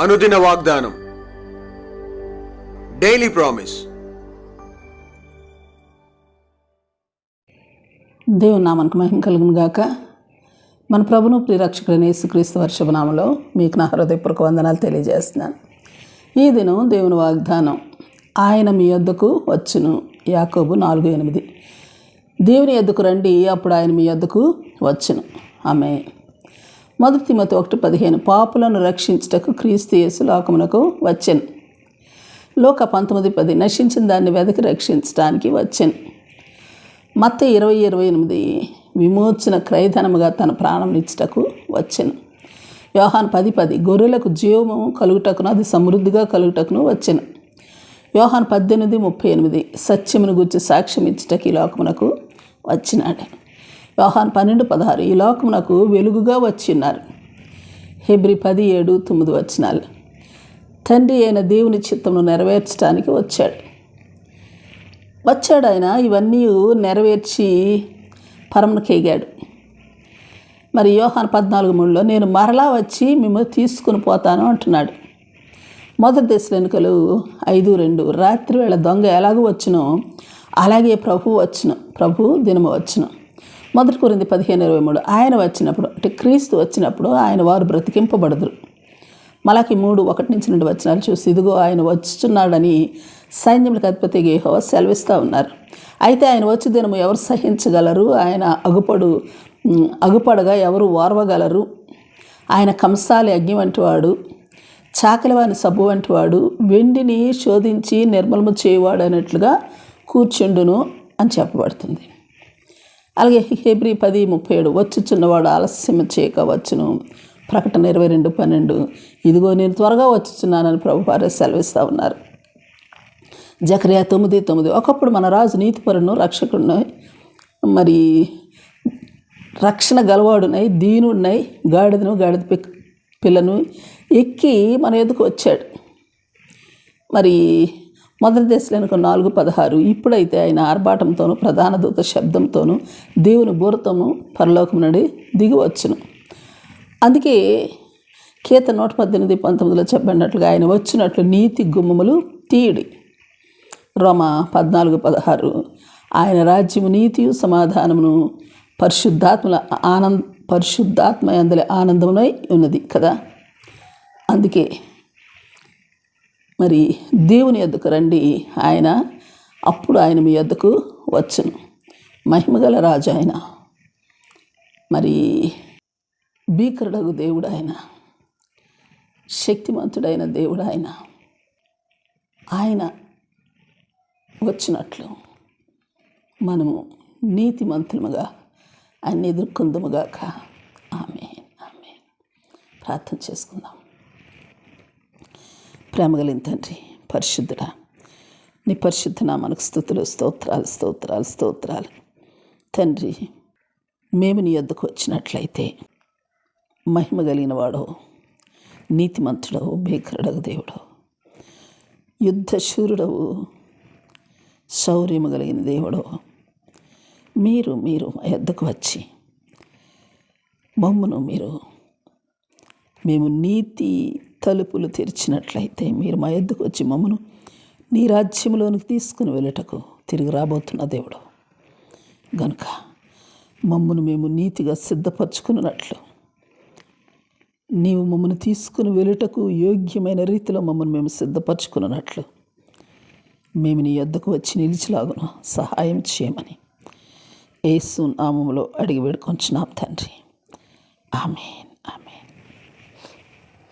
అనుదిన వాగ్దానం. Daily promise దేవుని నామానికి మహిమ కలుగును గాక. మన ప్రభును ప్రిరక్షకుడైన యేసుక్రీస్తు వర్షభనామలో మీకు నా హృదయపూర్వక వందనాలు తెలియజేస్తున్నాను. ఈ దినం దేవుని వాగ్దానం ఆయన మీ యొద్దకు వచ్చును. యాకోబు నాలుగు ఎనిమిది. దేవుని యొద్దకు రండి అప్పుడు ఆయన మీ యొద్దకు వచ్చును. ఆమె మొదటి తిమ్మతి ఒకటి పదిహేను. పాపులను రక్షించుటకు క్రీస్తు యేసు లోకమునకు వచ్చెను. లోక పంతొమ్మిది పది. నశించిన దాన్ని వెదకి రక్షించడానికి వచ్చాను. మత్త ఇరవై ఇరవై ఎనిమిది. విమోచన క్రయధనముగా తన ప్రాణం ఇచ్చుటకు వచ్చెను. యోహాన్ పది పది. గొర్రెలకు జీవము కలుగుటకును అది సమృద్ధిగా కలుగుటకును వచ్చెను. యోహాన్ పద్దెనిమిది ముప్పై ఎనిమిది. సత్యమును గురించి సాక్ష్యం ఇచ్చుటకు ఈ లోకమునకు వచ్చినాడు. యోహాన్ పన్నెండు పదహారు. ఈ లోకమునకు వెలుగుగా వచ్చిన్నారు హెబ్రి పది ఏడు తొమ్మిది వచ్చినాలు తండ్రి అయిన దేవుని చిత్తమును నెరవేర్చడానికి వచ్చాడు. వచ్చాడు ఆయన ఇవన్నీ నెరవేర్చి పరమకెగాడు మరి యోహాన్ పద్నాలుగు మూడులో నేను మరలా వచ్చి మిమ్మల్ని తీసుకుని పోతాను అంటున్నాడు. మొదటి దశ వెనుకలు ఐదు రెండు. రాత్రి వేళ దొంగ ఎలాగో వచ్చునో అలాగే ప్రభు వచ్చును. ప్రభు దినము వచ్చును. మొదటి కొరింది పదిహేను ఇరవై మూడు. ఆయన వచ్చినప్పుడు అంటే క్రీస్తు వచ్చినప్పుడు ఆయన వారు బ్రతికింపబడదురు. మలకి మూడు ఒకటి నుంచి రెండు వచనాలు చూసి ఇదిగో ఆయన వచ్చుచున్నాడని సైన్యములకు అధిపతి గేహో సెలవిస్తూ ఉన్నారు. అయితే ఆయన వచ్చి దినము ఎవరు సహించగలరు? ఆయన అగుపడు అగుపడగా ఎవరు ఓర్వగలరు ఆయన కంసాలి అగ్ని వంటివాడు చాకలివాని సబ్బు వంటివాడు వెండిని శోధించి నిర్మలము చేయవాడు అన్నట్లుగా కూర్చుండును అని చెప్పబడుతుంది. అలాగే హెబ్రి పది ముప్పై ఏడు వచ్చుచున్నవాడు ఆలస్యం చేయక వచ్చును. ప్రకటన ఇరవై రెండు పన్నెండు. ఇదిగో నేను త్వరగా వచ్చుచున్నానని ప్రభు వారు సెలవిస్తూ ఉన్నారు. జకరియా తొమ్మిది తొమ్మిది. ఒకప్పుడు మన రాజు నీతిపరును రక్షకుడునై మరి రక్షణ గలవాడునై దీనుడినై గాడిదను గాడిద పి పిల్లను ఎక్కి మన ఎదుకు వచ్చాడు. మరి మొదటి దశలోనికి నాలుగు పదహారు. ఇప్పుడైతే ఆయన ఆర్భాటంతోనూ ప్రధాన దూత శబ్దంతోనూ దేవుని బూరతము పరలోకం నుండి దిగివచ్చును అందుకే కీత నూట పద్దెనిమిది పంతొమ్మిదిలో చెప్పినట్లుగా ఆయన వచ్చినట్లు నీతి గుమ్మములు తీయుడి. రోమ పద్నాలుగు పదహారు. ఆయన రాజ్యము నీతియు సమాధానమును పరిశుద్ధాత్మల ఆనంద పరిశుద్ధాత్మ అందులో ఆనందమునై ఉన్నది కదా? అందుకే మరి దేవుని యొద్దకు రండి. ఆయన అప్పుడు ఆయన మీ యొద్దకు వచ్చును. మహిమగల రాజు ఆయన. మరి భీకరుడగు దేవుడు ఆయన. శక్తిమంతుడైన దేవుడు ఆయన. ఆయన వచ్చినట్లు మనము నీతిమంతులముగా ఆయన్ని ఎదుర్కొందుముగాక. ఆమె ఆమె ప్రార్థన చేసుకుందాం. ప్రేమగలిగిన తండ్రి పరిశుద్ధుడా నీ పరిశుద్ధ నామనకు స్థుతులు స్తోత్రాలు స్తోత్రాలు స్తోత్రాలు. తండ్రి మేము నీ యొద్దకు వచ్చినట్లయితే మహిమ కలిగిన వాడో నీతిమంతుడవు భీకరుడవు దేవుడు యుద్ధశూరుడవు శౌర్యము కలిగిన దేవుడు మీరు మీరు మా యొద్దకు వచ్చి మమ్మను మీరు మేము నీతి తలుపులు తెరిచినట్లయితే మీరు మా ఎద్దుకు వచ్చి మమ్మను నీ రాజ్యంలోనికి తీసుకుని వెళ్ళటకు తిరిగి రాబోతున్న దేవుడు. గనుక మమ్మను మేము నీతిగా సిద్ధపరచుకున్నట్లు నీవు మమ్మల్ని తీసుకుని వెళ్ళటకు యోగ్యమైన రీతిలో మమ్మల్ని మేము సిద్ధపరచుకున్నట్లు మేము నీ యొద్దకు వచ్చి నిలిచిలాగును సహాయం చేయమని ఏసు నామములో అడిగి వేడుకొంచున్నాం తండ్రి. ఆమెన్.